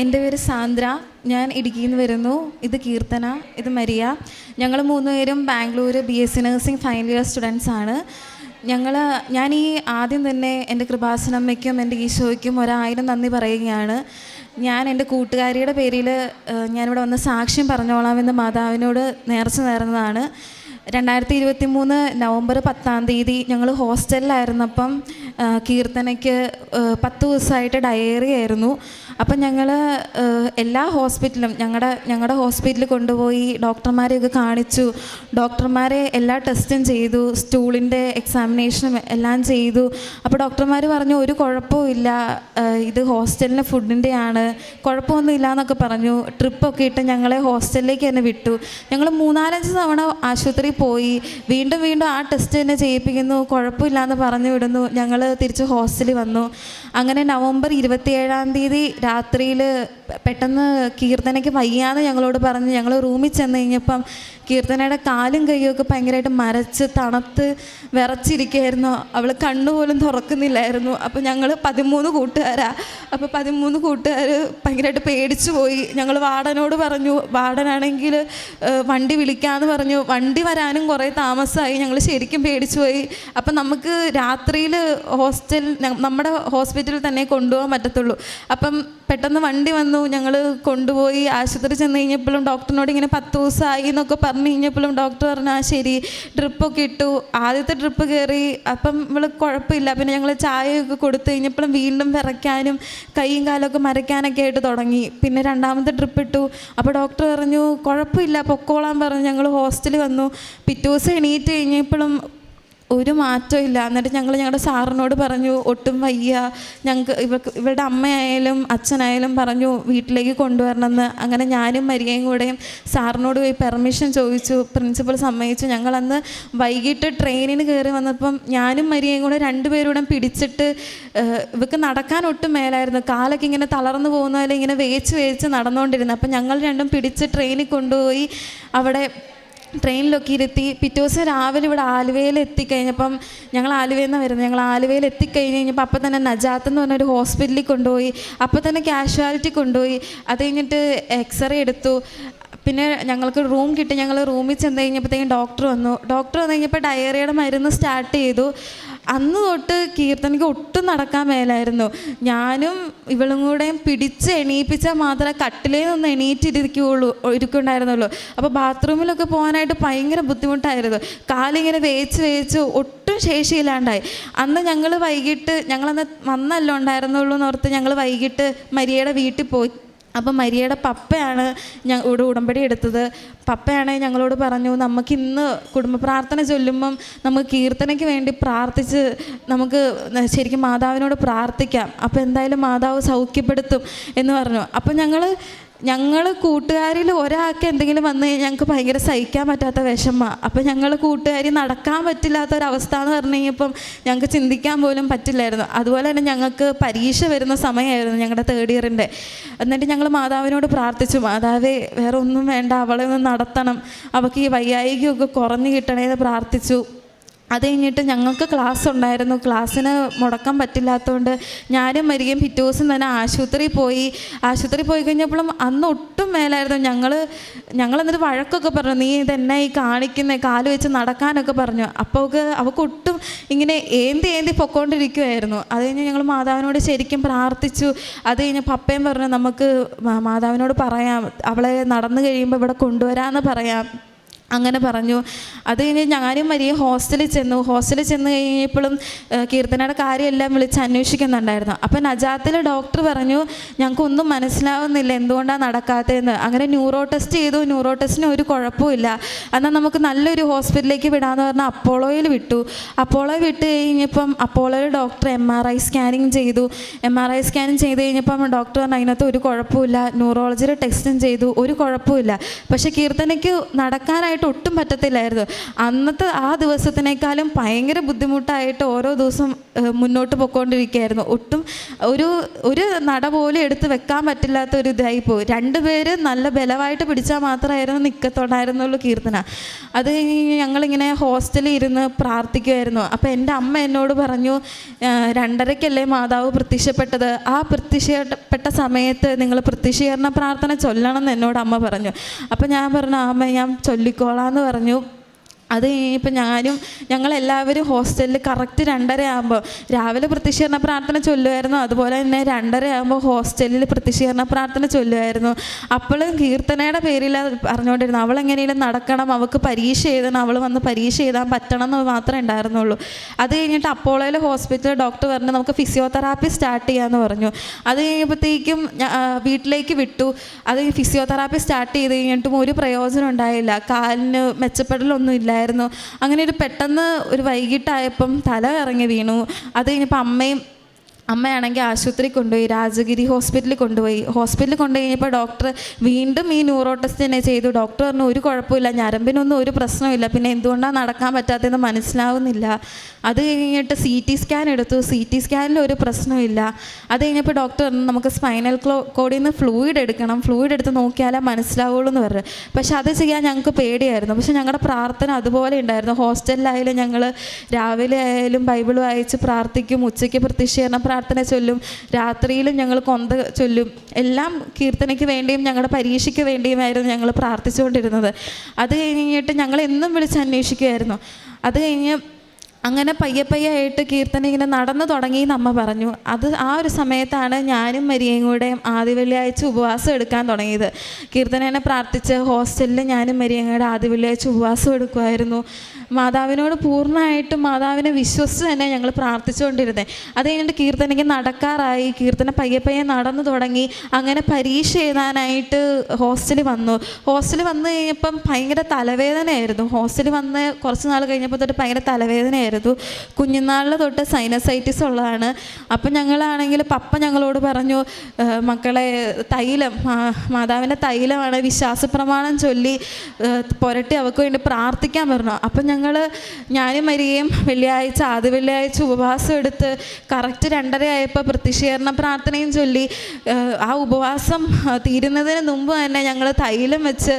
എന്റെ പേര് സാന്ദ്ര. ഞാൻ ഇടുക്കിയിൽ നിന്ന് വരുന്നു. ഇത് കീർത്തന ഇത് മരിയ. ഞങ്ങൾ മൂന്നുപേരും Bangalore B S nursing final year students ആണ്. ഞങ്ങൾ ഞാൻ ഈ ആദ്യം തന്നെ എന്റെ കൃപാസനമ്മയ്ക്കും എന്റെ ഈശോയ്ക്കും ഒരായിരം നന്ദി പറയുകയാണ്. ഞാൻ എന്റെ കൂട്ടുകാരിയുടെ പേരിൽ ഞാനിവിടെ വന്ന് സാക്ഷ്യം പറഞ്ഞോളാമെന്ന് മാതാവിനോട് നേർച്ച നേർന്നതാണ്. രണ്ടായിരത്തി ഇരുപത്തി മൂന്ന് നവംബർ പത്താം തീയതി ഞങ്ങൾ ഹോസ്റ്റലിലായിരുന്നപ്പം കീർത്തനയ്ക്ക് പത്ത് ദിവസമായിട്ട് ഡയറി ആയിരുന്നു. അപ്പം ഞങ്ങൾ എല്ലാ ഹോസ്പിറ്റലും ഞങ്ങളുടെ ഞങ്ങളുടെ ഹോസ്പിറ്റലിൽ കൊണ്ടുപോയി ഡോക്ടർമാരെയൊക്കെ കാണിച്ചു. ഡോക്ടർമാരെ എല്ലാ ടെസ്റ്റും ചെയ്തു സ്റ്റൂളിന്റെ എക്സാമിനേഷനും എല്ലാം ചെയ്തു. അപ്പോൾ ഡോക്ടർമാർ പറഞ്ഞു ഒരു കുഴപ്പമില്ല ഇത് ഹോസ്റ്റലിന്റെ ഫുഡിന്റെയാണ്. കുഴപ്പമൊന്നുമില്ല എന്നൊക്കെ പറഞ്ഞു. ട്രിപ്പൊക്കെ ഇട്ട് ഞങ്ങളെ ഹോസ്റ്റലിലേക്ക് തന്നെ വിട്ടു. ഞങ്ങൾ മൂന്നാലഞ്ച് തവണ ആശുപത്രിയിൽ പോയി. വീണ്ടും വീണ്ടും ആ ടെസ്റ്റ് തന്നെ ചെയ്യിപ്പിക്കുന്നു. കുഴപ്പമില്ല എന്ന് പറഞ്ഞു വിടുന്നു. ഞങ്ങൾ തിരിച്ച് ഹോസ്റ്റലിൽ വന്നു. അങ്ങനെ നവംബർ ഇരുപത്തിയേഴാം തീയതി രാത്രിയിൽ പെട്ടെന്ന് കീർത്തനയ്ക്ക് വയ്യാന്ന് ഞങ്ങളോട് പറഞ്ഞ് ഞങ്ങൾ റൂമിൽ ചെന്ന് കഴിഞ്ഞപ്പം കീർത്തനയുടെ കാലും കൈയൊക്കെ ഭയങ്കരമായിട്ട് മരച്ച് തണുത്ത് വിറച്ചിരിക്കുകയായിരുന്നു അവൾ കണ്ണുപോലും തുറക്കുന്നില്ലായിരുന്നു. അപ്പോൾ ഞങ്ങൾ പതിമൂന്ന് കൂട്ടുകാരാ. അപ്പോൾ പതിമൂന്ന് കൂട്ടുകാർ ഭയങ്കരമായിട്ട് പേടിച്ചു പോയി. ഞങ്ങൾ വാർഡനോട് പറഞ്ഞു വാർഡനാണെങ്കിൽ വണ്ടി വിളിക്കാമെന്ന് പറഞ്ഞു. വണ്ടി വരാനും കുറേ താമസമായി ഞങ്ങൾ ശരിക്കും പേടിച്ചു പോയി. അപ്പം നമുക്ക് രാത്രിയിൽ ഹോസ്റ്റൽ നമ്മുടെ ഹോസ്പിറ്റലിൽ തന്നെ കൊണ്ടുപോകാൻ പറ്റത്തുള്ളൂ. അപ്പം പെട്ടെന്ന് വണ്ടി വന്നു. ഞങ്ങൾ കൊണ്ടുപോയി ആശുപത്രി ചെന്ന് കഴിഞ്ഞപ്പോഴും ഡോക്ടറിനോട് ഇങ്ങനെ പത്ത് ദിവസമായി എന്നൊക്കെ പറഞ്ഞു കഴിഞ്ഞപ്പോഴും ഡോക്ടർ പറഞ്ഞു ആ ശരി. ഡ്രിപ്പൊക്കെ ഇട്ടു. ആദ്യത്തെ ഡ്രിപ്പ് കയറി. അപ്പം ഇവൾ കുഴപ്പമില്ല. പിന്നെ ഞങ്ങൾ ചായയൊക്കെ കൊടുത്തു കഴിഞ്ഞപ്പോഴും വീണ്ടും വിറയ്ക്കാനും കൈയും കാലമൊക്കെ മരയ്ക്കാനൊക്കെ ആയിട്ട് തുടങ്ങി. പിന്നെ രണ്ടാമത്തെ ഡ്രിപ്പ് ഇട്ടു. അപ്പോൾ ഡോക്ടർ പറഞ്ഞു കുഴപ്പമില്ല പൊക്കോളാൻ പറഞ്ഞു ഞങ്ങൾ ഹോസ്റ്റലിൽ വന്നു. പിറ്റേ ദിവസം എണീറ്റ് കഴിഞ്ഞപ്പോഴും ഒരു മാറ്റവും ഇല്ല. എന്നിട്ട് ഞങ്ങൾ ഞങ്ങളുടെ സാറിനോട് പറഞ്ഞു ഒട്ടും വയ്യ. ഞങ്ങൾക്ക് ഇവർക്ക് ഇവരുടെ അമ്മയായാലും അച്ഛനായാലും പറഞ്ഞു വീട്ടിലേക്ക് കൊണ്ടുവരണമെന്ന്. അങ്ങനെ ഞാനും മരിയയും കൂടെയും സാറിനോട് പോയി പെർമിഷൻ ചോദിച്ചു. പ്രിൻസിപ്പൽ സമ്മതിച്ചു. ഞങ്ങളന്ന് വൈകിട്ട് ട്രെയിനിന് കയറി വന്നപ്പം ഞാനും മരിയയും കൂടെ രണ്ടുപേരൂടെ പിടിച്ചിട്ട് ഇവർക്ക് നടക്കാൻ ഒട്ടും മേലായിരുന്നു. കാലൊക്കെ ഇങ്ങനെ തളർന്നു പോകുന്ന പോലെ ഇങ്ങനെ വേച്ച് വേച്ച് നടന്നുകൊണ്ടിരുന്നു അപ്പം ഞങ്ങൾ രണ്ടും പിടിച്ച് ട്രെയിനിൽ കൊണ്ടുപോയി. അവിടെ ട്രെയിനിലൊക്കെ ഇരുത്തി പിറ്റേ ദിവസം രാവിലെ ഇവിടെ ആലുവയിൽ എത്തിക്കഴിഞ്ഞപ്പം ഞങ്ങൾ ആലുവയിൽ നിന്നാണ് വരുന്നത്. ഞങ്ങൾ ആലുവയിൽ എത്തിക്കഴിഞ്ഞ് കഴിഞ്ഞപ്പോൾ അപ്പം തന്നെ നജാത്ത് എന്ന് പറഞ്ഞൊരു ഹോസ്പിറ്റലിൽ കൊണ്ടുപോയി. അപ്പം തന്നെ കാഷ്വാലിറ്റി കൊണ്ടുപോയി. അത് കഴിഞ്ഞിട്ട് എക്സ്റേ എടുത്തു. പിന്നെ ഞങ്ങൾക്ക് റൂം കിട്ടി. ഞങ്ങൾ റൂമിൽ ചെന്ന് കഴിഞ്ഞപ്പോഴത്തേക്കും ഡോക്ടർ വന്നു. ഡോക്ടർ വന്നു കഴിഞ്ഞപ്പോൾ ഡയറിയുടെ മരുന്ന് സ്റ്റാർട്ട് ചെയ്തു. അന്ന് തൊട്ട് കീർത്തനയ്ക്ക് ഒട്ടും നടക്കാൻ മേലായിരുന്നു. ഞാനും ഇവളും കൂടെ പിടിച്ച് എണീപ്പിച്ചാൽ മാത്രമേ കട്ടിലേ നിന്ന് എണീറ്റിരിക്കുകയുള്ളൂ ഇരിക്കുന്നുണ്ടായിരുന്നുള്ളൂ അപ്പോൾ ബാത്റൂമിലൊക്കെ പോകാനായിട്ട് ഭയങ്കര ബുദ്ധിമുട്ടായിരുന്നു. കാലിങ്ങനെ വേച്ച് വേച്ച് ഒട്ടും ശേഷിയില്ലാണ്ടായി. അന്ന് ഞങ്ങൾ വൈകിട്ട് ഞങ്ങളന്ന് വന്നല്ലോ ഉണ്ടായിരുന്നുള്ളൂ എന്ന് ഓർത്ത് ഞങ്ങൾ വൈകിട്ട് മരിയയുടെ വീട്ടിൽ പോയി. അപ്പം മരിയയുടെ പപ്പയാണ് ഞാൻ ഇവിടെ ഉടമ്പടി എടുത്തത്. പപ്പയാണ് ഞങ്ങളോട് പറഞ്ഞു നമുക്ക് ഇന്ന് കുടുംബ പ്രാർത്ഥന ചൊല്ലുമ്പം നമുക്ക് കീർത്തനയ്ക്ക് വേണ്ടി പ്രാർത്ഥിച്ച് നമുക്ക് ശരിക്കും മാതാവിനോട് പ്രാർത്ഥിക്കാം. അപ്പോൾ എന്തായാലും മാതാവ് സൗഖ്യപ്പെടുത്തും എന്ന് പറഞ്ഞു. അപ്പം ഞങ്ങൾ ഞങ്ങൾ കൂട്ടുകാരിൽ ഒരാൾക്ക് എന്തെങ്കിലും വന്നു കഴിഞ്ഞാൽ ഞങ്ങൾക്ക് ഭയങ്കര സഹിക്കാൻ പറ്റാത്ത വിഷമമാണ് അപ്പം ഞങ്ങൾ കൂട്ടുകാരി നടക്കാൻ പറ്റില്ലാത്ത ഒരവസ്ഥ എന്ന് പറഞ്ഞു കഴിഞ്ഞപ്പം ഞങ്ങൾക്ക് ചിന്തിക്കാൻ പോലും പറ്റില്ലായിരുന്നു. അതുപോലെ തന്നെ ഞങ്ങൾക്ക് പരീക്ഷ വരുന്ന സമയമായിരുന്നു ഞങ്ങളുടെ തേർഡ് ഇയറിന്റെ എന്നിട്ട് ഞങ്ങൾ മാതാവിനോട് പ്രാർത്ഥിച്ചു. മാതാവേ വേറെ ഒന്നും വേണ്ട. അവളെ ഒന്ന് നടത്തണം. അവൾക്ക് ഈ വയ്യായികയൊക്കെ കുറഞ്ഞു കിട്ടണേ എന്ന് പ്രാർത്ഥിച്ചു. അത് കഴിഞ്ഞിട്ട് ഞങ്ങൾക്ക് ക്ലാസ് ഉണ്ടായിരുന്നു. ക്ലാസ്സിന് മുടക്കാൻ പറ്റില്ലാത്തതുകൊണ്ട് ഞാനും മരികയും പിറ്റേ ദിവസം തന്നെ ആശുപത്രിയിൽ പോയി. ആശുപത്രിയിൽ പോയി കഴിഞ്ഞപ്പോഴും അന്ന് ഒട്ടും മേലായിരുന്നു. ഞങ്ങൾ ഞങ്ങൾ എന്നിട്ട് വഴക്കൊക്കെ പറഞ്ഞു. നീ ഇതെന്നെ ഈ കാണിക്കുന്ന? കാൽ വെച്ച് നടക്കാനൊക്കെ പറഞ്ഞു. അപ്പോൾ അവൾക്ക് ഒട്ടും ഇങ്ങനെ ഏന്തി ഏന്തി പൊക്കോണ്ടിരിക്കുമായിരുന്നു അത് കഴിഞ്ഞ് ഞങ്ങൾ മാതാവിനോട് ശരിക്കും പ്രാർത്ഥിച്ചു. അത് കഴിഞ്ഞ് പപ്പയും പറഞ്ഞു നമുക്ക് മാതാവിനോട് പറയാം. അവളെ നടന്നു കഴിയുമ്പോൾ ഇവിടെ കൊണ്ടുവരാമെന്ന് പറയാം. അങ്ങനെ പറഞ്ഞു. അത് കഴിഞ്ഞ് ഞാനും മരിയ ഹോസ്റ്റലിൽ ചെന്നു. ഹോസ്റ്റലിൽ ചെന്ന് കഴിഞ്ഞപ്പോഴും കീർത്തനയുടെ കാര്യമെല്ലാം വിളിച്ച് അന്വേഷിക്കുന്നുണ്ടായിരുന്നു. അപ്പം നജാത്തിൽ ഡോക്ടർ പറഞ്ഞു ഞങ്ങൾക്കൊന്നും മനസ്സിലാവുന്നില്ല എന്തുകൊണ്ടാണ് നടക്കാത്തതെന്ന്. അങ്ങനെ ന്യൂറോ ടെസ്റ്റ് ചെയ്തു. ന്യൂറോ ടെസ്റ്റിന് ഒരു കുഴപ്പമില്ല എന്നാൽ നമുക്ക് നല്ലൊരു ഹോസ്പിറ്റലിലേക്ക് വിടാമെന്ന് പറഞ്ഞാൽ അപ്പോളോയിൽ വിട്ടു. അപ്പോളോ വിട്ട് കഴിഞ്ഞപ്പം അപ്പോളോയിൽ doctor M R I scanning ചെയ്തു. എം ആർ ഐ സ്കാനിങ് ചെയ്ത് കഴിഞ്ഞപ്പം ഡോക്ടർ പറഞ്ഞു അതിനകത്ത് ഒരു കുഴപ്പമില്ല ന്യൂറോളജിയുടെ ടെസ്റ്റും ചെയ്തു. ഒരു കുഴപ്പമില്ല പക്ഷേ കീർത്തനയ്ക്ക് നടക്കാനായിട്ട് നടക്കാനായിട്ട് ഒട്ടും പറ്റത്തില്ലായിരുന്നു. അന്നത്തെ ആ ദിവസത്തിനേക്കാളും ഭയങ്കര ബുദ്ധിമുട്ടായിട്ട് ഓരോ ദിവസം മുന്നോട്ട് പോയിക്കൊണ്ടിരിക്കുകയായിരുന്നു ഒട്ടും ഒരു ഒരു നട പോലും എടുത്ത് വെക്കാൻ പറ്റില്ലാത്ത ഒരു ഇതായി രണ്ട് രണ്ടുപേര് നല്ല ബലമായിട്ട് പിടിച്ചാൽ മാത്രമായിരുന്നു നിൽക്കത്തുണ്ടായിരുന്നുള്ളൂ കീർത്തന. അത് കഴിഞ്ഞ് ഞങ്ങളിങ്ങനെ ഹോസ്റ്റലിൽ ഇരുന്ന് പ്രാർത്ഥിക്കുമായിരുന്നു അപ്പോൾ എന്റെ അമ്മ എന്നോട് പറഞ്ഞു "ഏഹ്, രണ്ടരയ്ക്കല്ലേ മാതാവ് പ്രത്യക്ഷപ്പെട്ടത്? ആ പ്രത്യക്ഷപ്പെട്ട സമയത്ത് നിങ്ങൾ പ്രത്യക്ഷീകരണ പ്രാർത്ഥന ചൊല്ലണം എന്ന് എന്നോട് അമ്മ പറഞ്ഞു. അപ്പോൾ ഞാൻ പറഞ്ഞു അമ്മ ഞാൻ ചൊല്ലിക്കോളാന്ന് പറഞ്ഞു. അത് ഇപ്പം ഞാനും ഞങ്ങളെല്ലാവരും ഹോസ്റ്റലിൽ കറക്റ്റ് രണ്ടര ആകുമ്പോൾ രാവിലെ പ്രത്യക്ഷീകരണ പ്രാർത്ഥന ചൊല്ലുമായിരുന്നു അതുപോലെ തന്നെ രണ്ടര ആകുമ്പോൾ ഹോസ്റ്റലിൽ പ്രത്യക്ഷീകരണ പ്രാർത്ഥന ചൊല്ലുമായിരുന്നു അപ്പോഴും കീർത്തനയുടെ പേരിൽ പറഞ്ഞുകൊണ്ടിരുന്നു അവൾ എങ്ങനെയും നടക്കണം അവൾക്ക് പരീക്ഷ എഴുതണം അവൾ വന്ന് പരീക്ഷ എഴുതാൻ പറ്റണം എന്ന് മാത്രമേ ഉണ്ടായിരുന്നുള്ളൂ. അത് കഴിഞ്ഞിട്ട് അപ്പോളോയിൽ ഹോസ്പിറ്റലിൽ ഡോക്ടർ പറഞ്ഞു നമുക്ക് ഫിസിയോതെറാപ്പി സ്റ്റാർട്ട് ചെയ്യാമെന്ന് പറഞ്ഞു. അത് കഴിഞ്ഞപ്പോഴത്തേക്കും വീട്ടിലേക്ക് വിട്ടു. അത് ഫിസിയോതെറാപ്പി സ്റ്റാർട്ട് ചെയ്ത് കഴിഞ്ഞിട്ടും ഒരു പ്രയോജനം ഉണ്ടായില്ല. കാലിന് മെച്ചപ്പെടലൊന്നും ഇല്ലായിരുന്നു. അങ്ങനെ ഒരു പെട്ടെന്ന് ഒരു വൈകിട്ടായപ്പം തല ഇറങ്ങി വീണു. അത് കഴിഞ്ഞപ്പോൾ അമ്മയും അമ്മയാണെങ്കിൽ ആശുപത്രി കൊണ്ടുപോയി രാജഗിരി ഹോസ്പിറ്റലിൽ കൊണ്ടുപോയി. ഹോസ്പിറ്റലിൽ കൊണ്ടുപോയി കഴിഞ്ഞപ്പോൾ ഡോക്ടർ വീണ്ടും ഈ ന്യൂറോ ടെസ്റ്റ് തന്നെ ചെയ്തു. ഡോക്ടർ പറഞ്ഞു ഒരു കുഴപ്പമില്ല ഞരമ്പിനൊന്നും ഒരു പ്രശ്നമില്ല പിന്നെ എന്തുകൊണ്ടാണ് നടക്കാൻ പറ്റാത്തതെന്ന് മനസ്സിലാവുന്നില്ല. അത് കഴിഞ്ഞിട്ട് സി ടി സ്കാൻ എടുത്തു. സി ടി സ്കാനിൽ ഒരു പ്രശ്നമില്ല അത് കഴിഞ്ഞപ്പോൾ ഡോക്ടർ പറഞ്ഞു നമുക്ക് സ്പൈനൽ ക്ലോ കോഡിൽ നിന്ന് ഫ്ലൂയിഡ് എടുക്കണം. ഫ്ലൂയിഡ് എടുത്ത് നോക്കിയാലേ മനസ്സിലാവുള്ളൂ എന്ന് പറഞ്ഞു. പക്ഷെ അത് ചെയ്യാൻ ഞങ്ങൾക്ക് പേടിയായിരുന്നു. പക്ഷെ ഞങ്ങളുടെ പ്രാർത്ഥന അതുപോലെ ഉണ്ടായിരുന്നു. ഹോസ്റ്റലിലായാലും ഞങ്ങൾ രാവിലെ ആയാലും ബൈബിൾ വായിച്ച് പ്രാർത്ഥിക്കും ഉച്ചയ്ക്ക് പ്രത്യക്ഷീകരണ പ്രാർത്ഥന ചൊല്ലും. രാത്രിയിലും ഞങ്ങൾ കൊന്ത ചൊല്ലും. എല്ലാം കീർത്തനയ്ക്ക് വേണ്ടിയും ഞങ്ങളുടെ പരീക്ഷയ്ക്ക് വേണ്ടിയുമായിരുന്നു ഞങ്ങൾ പ്രാർത്ഥിച്ചുകൊണ്ടിരുന്നത്. അത് കഴിഞ്ഞിട്ട് ഞങ്ങൾ എന്നും വിളിച്ച് അന്വേഷിക്കുമായിരുന്നു അത് കഴിഞ്ഞ് അങ്ങനെ പയ്യെ പയ്യെ ആയിട്ട് കീർത്തന ഇങ്ങനെ നടന്നു തുടങ്ങി എന്ന് അമ്മ പറഞ്ഞു. അത് ആ ഒരു സമയത്താണ് ഞാനും മരിയയും കൂടെ ആദ്യ വെള്ളിയാഴ്ച ഉപവാസം എടുക്കാൻ തുടങ്ങിയത്. കീർത്തനേനെ പ്രാർത്ഥിച്ച് ഹോസ്റ്റലിൽ ഞാനും മരിയയും കൂടെ ആദ്യ വെള്ളിയാഴ്ച ഉപവാസം എടുക്കുമായിരുന്നു. മാതാവിനോട് പൂർണമായിട്ടും മാതാവിനെ വിശ്വസിച്ച് തന്നെ ഞങ്ങൾ പ്രാർത്ഥിച്ചുകൊണ്ടിരുന്നത് അത് കഴിഞ്ഞിട്ട് കീർത്തനയ്ക്ക് നടക്കാറായി. കീർത്തന പയ്യെ പയ്യെ നടന്നു തുടങ്ങി. അങ്ങനെ പരീക്ഷ എഴുതാനായിട്ട് ഹോസ്റ്റലിൽ വന്നു. ഹോസ്റ്റലിൽ വന്നു കഴിഞ്ഞപ്പം ഭയങ്കര തലവേദനയായിരുന്നു. ഹോസ്റ്റലിൽ വന്ന് കുറച്ച് നാൾ കഴിഞ്ഞപ്പോൾ തൊട്ട് ഭയങ്കര തലവേദനയായിരുന്നു. കുഞ്ഞുനാളിൽ തൊട്ട് സൈനസൈറ്റിസ് ഉള്ളതാണ്. അപ്പം ഞങ്ങളാണെങ്കിൽ പപ്പ ഞങ്ങളോട് പറഞ്ഞു മക്കളെ തൈലം മാതാവിന്റെ തൈലമാണ് വിശ്വാസപ്രമാണം ചൊല്ലി പുരട്ടി അവൾക്ക് വേണ്ടി പ്രാർത്ഥിക്കാൻ പറഞ്ഞു. അപ്പം ഞങ്ങൾ ഞാനും മരികയും വെള്ളിയാഴ്ച ആദ്യ വെള്ളിയാഴ്ച ഉപവാസം എടുത്ത് കറക്റ്റ് രണ്ടര ആയപ്പോൾ പ്രാർത്ഥനയും ചൊല്ലി. ആ ഉപവാസം തീരുന്നതിന് മുമ്പ് തന്നെ ഞങ്ങൾ തൈലം വെച്ച്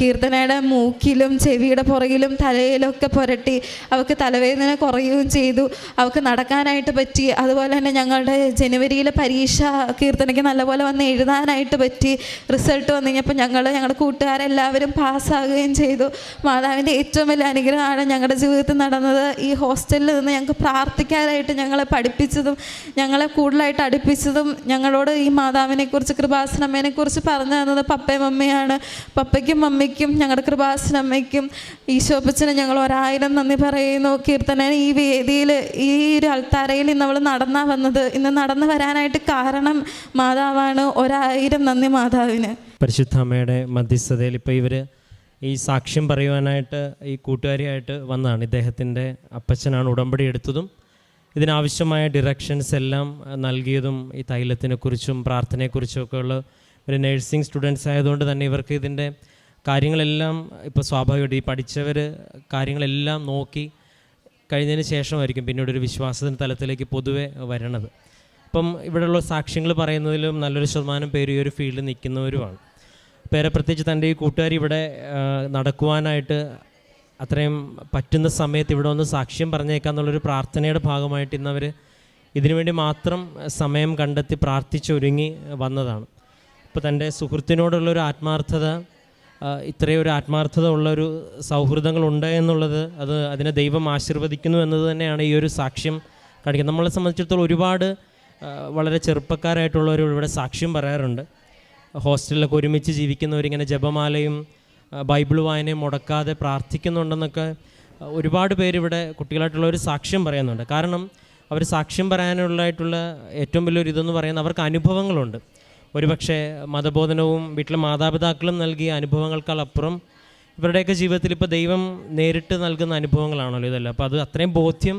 കീർത്തനയുടെ മൂക്കിലും ചെവിയുടെ പുറകിലും തലയിലൊക്കെ പുരട്ടി അവൾക്ക് തലവേദന കുറയുകയും ചെയ്തു. അവൾക്ക് നടക്കാനായിട്ട് പറ്റി. അതുപോലെ തന്നെ ഞങ്ങളുടെ ജനുവരിയിലെ പരീക്ഷ കീർത്തനയ്ക്ക് നല്ലപോലെ വന്ന് എഴുതാനായിട്ട് പറ്റി. റിസൾട്ട് വന്നു കഴിഞ്ഞപ്പോൾ ഞങ്ങൾ ഞങ്ങളുടെ കൂട്ടുകാരെല്ലാവരും പാസ്സാകുകയും ചെയ്തു. മാതാവിന്റെ ഏറ്റവും വലിയ അനുഗ്രഹമാണ് ഞങ്ങളുടെ ജീവിതത്തിൽ നടന്നത്. ഈ ഹോസ്റ്റലിൽ നിന്ന് ഞങ്ങൾക്ക് പ്രാർത്ഥിക്കാനായിട്ട് ഞങ്ങളെ പഠിപ്പിച്ചതും ഞങ്ങളെ കൂടുതലായിട്ട് അടുപ്പിച്ചതും ഞങ്ങളോട് ഈ മാതാവിനെക്കുറിച്ച് കൃപാസനമ്മേനെക്കുറിച്ച് പറഞ്ഞു തന്നത് പപ്പയും അമ്മയാണ്. പപ്പയ്ക്കും മമ്മിക്കും ഞങ്ങളുടെ കൃപാസനമ്മയ്ക്കും ഈശോപ്പച്ചന് ഞങ്ങൾ ഒരായിരം നന്ദി പറയുന്നു. കീർത്തന ഈ വേദിയിൽ ഈ ഒരു അൾത്താരയിൽ ഇന്ന് അവൾ നടന്നാ വന്നത്. ഇന്ന് നടന്നു വരാനായിട്ട് കാരണം മാതാവാണ്. ഒരായിരം നന്ദി മാതാവിന്. പരിശുദ്ധ അമ്മയുടെ മധ്യസ്ഥതയിൽ ഇപ്പോൾ ഇവർ ഈ സാക്ഷ്യം പറയുവാനായിട്ട് ഈ കൂട്ടുകാരിയായിട്ട് വന്നതാണ് ഇദ്ദേഹത്തിന്റെ അപ്പച്ചനാണ് ഉടമ്പടി എടുത്തതും ഇതിനാവശ്യമായ ഡിറക്ഷൻസ് എല്ലാം നൽകിയതും ഈ തൈലത്തിനെക്കുറിച്ചും പ്രാർത്ഥനയെക്കുറിച്ചും ഒക്കെ ഉള്ള ഒരു നഴ്സിംഗ് സ്റ്റുഡൻസ് ആയതുകൊണ്ട് തന്നെ ഇവർക്ക് ഇതിന്റെ കാര്യങ്ങളെല്ലാം ഇപ്പോൾ സ്വാഭാവികമായിട്ട് ഈ പഠിച്ചവർ കാര്യങ്ങളെല്ലാം നോക്കി കഴിഞ്ഞതിന് ശേഷമായിരിക്കും പിന്നീട് ഒരു വിശ്വാസത്തിന്റെ തലത്തിലേക്ക് പൊതുവെ വരണത്. അപ്പം ഇവിടെയുള്ള സാക്ഷ്യങ്ങൾ പറയുന്നതിലും നല്ലൊരു ശതമാനം പേര് ഈ ഒരു ഫീൽഡിൽ നിൽക്കുന്നവരുമാണ്. പേരെ പ്രത്യേകിച്ച് തന്റെ ഈ കൂട്ടുകാർ ഇവിടെ നടക്കുവാനായിട്ട് അത്രയും പറ്റുന്ന സമയത്ത് ഇവിടെ ഒന്ന് സാക്ഷ്യം പറഞ്ഞേക്കാന്നുള്ളൊരു പ്രാർത്ഥനയുടെ ഭാഗമായിട്ട് ഇന്നവർ ഇതിനുവേണ്ടി മാത്രം സമയം കണ്ടെത്തി പ്രാർത്ഥിച്ചൊരുങ്ങി വന്നതാണ്. ഇപ്പോൾ തന്റെ സുഹൃത്തിനോടുള്ളൊരു ആത്മാർത്ഥത ഇത്രയൊരു ആത്മാർത്ഥത ഉള്ളൊരു സൗഹൃദങ്ങളുണ്ട് എന്നുള്ളത് അത് അതിനെ ദൈവം ആശീർവദിക്കുന്നു എന്നത് തന്നെയാണ് ഈ ഒരു സാക്ഷ്യം കാണിക്കുന്നത്. നമ്മളെ സംബന്ധിച്ചിടത്തോളം ഒരുപാട് വളരെ ചെറുപ്പക്കാരായിട്ടുള്ളവർ ഇവിടെ സാക്ഷ്യം പറയാറുണ്ട്. ഹോസ്റ്റലിലൊക്കെ ഒരുമിച്ച് ജീവിക്കുന്നവരിങ്ങനെ ജപമാലയും ബൈബിൾ വായനയും മുടക്കാതെ പ്രാർത്ഥിക്കുന്നുണ്ടെന്നൊക്കെ ഒരുപാട് പേരിവിടെ കുട്ടികളായിട്ടുള്ളവർ സാക്ഷ്യം പറയുന്നുണ്ട്. കാരണം അവർ സാക്ഷ്യം പറയാനുള്ളതായിട്ടുള്ള ഏറ്റവും വലിയൊരു ഇതെന്ന് പറയുന്നത് അവർക്ക് അനുഭവങ്ങളുണ്ട്. ഒരുപക്ഷെ മതബോധനവും വീട്ടിലെ മാതാപിതാക്കളും നൽകിയ അനുഭവങ്ങൾക്കാൾ അപ്പുറം ഇവരുടെയൊക്കെ ജീവിതത്തിൽ ഇപ്പോൾ ദൈവം നേരിട്ട് നൽകുന്ന അനുഭവങ്ങളാണല്ലോ ഇതെല്ലാം. അപ്പോൾ അത് അത്രയും ബോധ്യം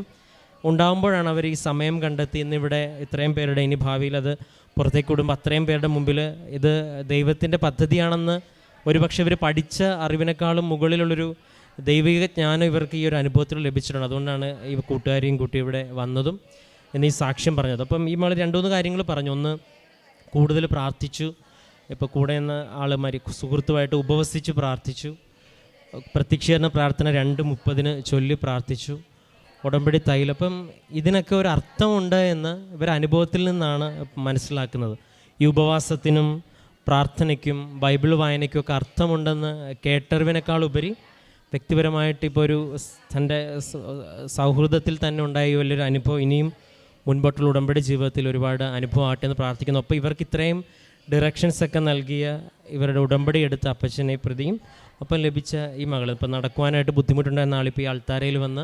ഉണ്ടാകുമ്പോഴാണ് അവർ ഈ സമയം കണ്ടെത്തി ഇന്നിവിടെ ഇത്രയും പേരുടെ ഇനി ഭാവിയിൽ അത് പുറത്തേക്ക് വിടുമ്പോൾ അത്രയും പേരുടെ മുമ്പിൽ ഇത് ദൈവത്തിന്റെ പദ്ധതിയാണെന്ന് ഒരുപക്ഷെ ഇവർ പഠിച്ച അറിവിനേക്കാളും മുകളിലുള്ളൊരു ദൈവിക ജ്ഞാനം ഇവർക്ക് ഈ ഒരു അനുഭവത്തിൽ ലഭിച്ചിട്ടുണ്ട്. അതുകൊണ്ടാണ് ഈ കൂട്ടുകാരെയും കൂട്ടി ഇവിടെ വന്നതും എന്നീ സാക്ഷ്യം പറഞ്ഞത്. അപ്പം ഈ മകൾ രണ്ടു മൂന്ന് കാര്യങ്ങൾ പറഞ്ഞു. ഒന്ന് കൂടുതൽ പ്രാർത്ഥിച്ചു. ഇപ്പോൾ കൂടെ നിന്ന് ആൾ മരി സുഹൃത്തുമായിട്ട് ഉപവസിച്ച് പ്രാർത്ഥിച്ചു. പ്രത്യക്ഷീകരണ പ്രാർത്ഥന രണ്ട് മുപ്പതിന് ചൊല്ലി പ്രാർത്ഥിച്ചു. ഉടമ്പടി തൈലം അപ്പം ഇതിനൊക്കെ ഒരു അർത്ഥമുണ്ട് എന്ന് ഇവർ അനുഭവത്തിൽ നിന്നാണ് മനസ്സിലാക്കുന്നത്. ഈ ഉപവാസത്തിനും പ്രാർത്ഥനയ്ക്കും ബൈബിൾ വായനയ്ക്കും ഒക്കെ അർത്ഥമുണ്ടെന്ന് കേട്ടറിവിനേക്കാൾ ഉപരി വ്യക്തിപരമായിട്ട് ഇപ്പോൾ ഒരു തന്റെ സൗഹൃദത്തിൽ തന്നെ ഉണ്ടായ വലിയൊരു അനുഭവം ഇനിയും മുൻപോട്ടുള്ള ഉടമ്പടി ജീവിതത്തിൽ ഒരുപാട് അനുഭവം ആട്ടെ എന്ന് പ്രാർത്ഥിക്കുന്നു. അപ്പോൾ ഇവർക്ക് ഇത്രയും ഡിറക്ഷൻസ് ഒക്കെ നൽകിയ ഇവരുടെ ഉടമ്പടി എടുത്ത അപ്പച്ചനെ പ്രതിയും ഒപ്പം ലഭിച്ച ഈ മകൾ ഇപ്പം നടക്കുവാനായിട്ട് ബുദ്ധിമുട്ടുണ്ടായിരുന്ന ആളിപ്പോൾ ഈ അൾത്താരയിൽ വന്ന്